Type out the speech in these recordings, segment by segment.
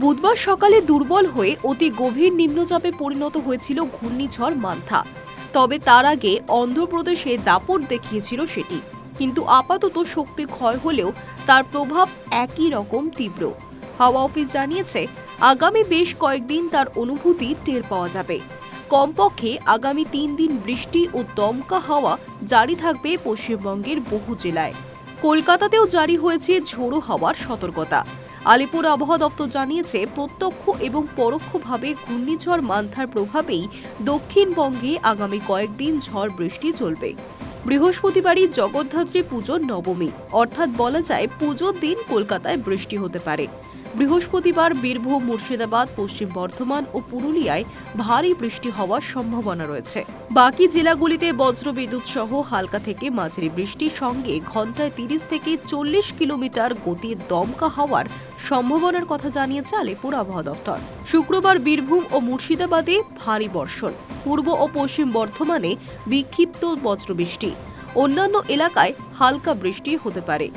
বুধবার সকালে দুর্বল হয়ে অতি গভীর নিম্নচাপে পরিণত হয়েছিল ঘূর্ণিঝড় মান্থা। তবে তার আগে অন্ধ্রপ্রদেশে দাপট দেখিয়েছিল সেটি। কিন্তু আপাতত শক্তি ক্ষয় হলেও তার প্রভাব একই রকম তীব্র। হাওয়া অফিস জানিয়েছে, আগামী বেশ কয়েকদিন তার অনুভূতি টের পাওয়া যাবে। কমপক্ষে আগামী তিন দিন বৃষ্টি ও দমকা হাওয়া জারি থাকবে পশ্চিমবঙ্গের বহু জেলায়। কলকাতাতেও জারি হয়েছে ঝোড়ো হাওয়ার সতর্কতা। আলিপুর আবহাওয়া দপ্তর জানিয়েছে, প্রত্যক্ষ এবং পরোক্ষভাবে ঘূর্ণিঝড় মান্থার প্রভাবেই দক্ষিণবঙ্গে আগামী কয়েকদিন ঝড় বৃষ্টি চলবে। বৃহস্পতিবারই জগদ্ধাত্রী পুজোর নবমী, অর্থাৎ বলা যায় পুজোর দিন কলকাতায় বৃষ্টি হতে পারে। বৃহস্পতিবার বীরভূম, মুর্শিদাবাদ, পশ্চিম বর্ধমান ও পুরুলিয়ায় ভারী বৃষ্টি হওয়ার সম্ভাবনা রয়েছে। বাকি জেলাগুলিতে বজ্রবিদ্যুৎ সহ হালকা থেকে মাঝারি বৃষ্টির সঙ্গে ঘন্টায় তিরিশ থেকে চল্লিশ কিলোমিটার গতির দমকা হওয়ার সম্ভাবনার কথা জানিয়েছে আলিপুর আবহাওয়া দপ্তর। শুক্রবার বীরভূম ও মুর্শিদাবাদে ভারী বর্ষণ। পূর্ব ও পশ্চিম বর্ধমানে বিক্ষিপ্ত বজ্রবৃষ্টি। অন্যান্য এলাকায় হালকা বৃষ্টি হতে পারে।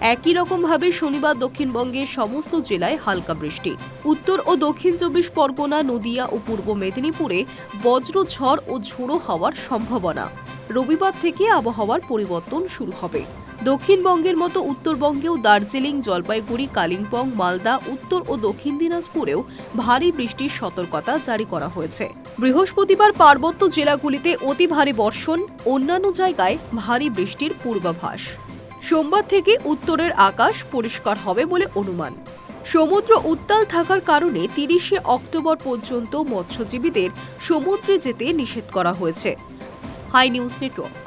একই রকমভাবে শনিবার দক্ষিণবঙ্গের সমস্ত জেলায় হালকা বৃষ্টি। উত্তর ও দক্ষিণ চব্বিশ পরগনা, নদিয়া ও পূর্ব মেদিনীপুরে বজ্রঝড় ও ঝোড়ো হওয়ার সম্ভাবনা। রবিবার থেকে আবহাওয়ার পরিবর্তন শুরু হবে। দক্ষিণবঙ্গের মতো উত্তরবঙ্গেও দার্জিলিং, জলপাইগুড়ি, কালিম্পং, মালদা, উত্তর ও দক্ষিণ দিনাজপুরেও ভারী বৃষ্টির সতর্কতা জারি করা হয়েছে। বৃহস্পতিবার পার্বত্য জেলাগুলিতে অতি ভারী বর্ষণ, অন্যান্য জায়গায় ভারী বৃষ্টির পূর্বাভাস। সোমবার থেকে উত্তরের আকাশ পরিষ্কার হবে বলে অনুমান। সমুদ্র উত্তাল থাকার কারণে তিরিশে অক্টোবর পর্যন্ত মৎস্যজীবীদের সমুদ্রে যেতে নিষেধ করা হয়েছে। High news network.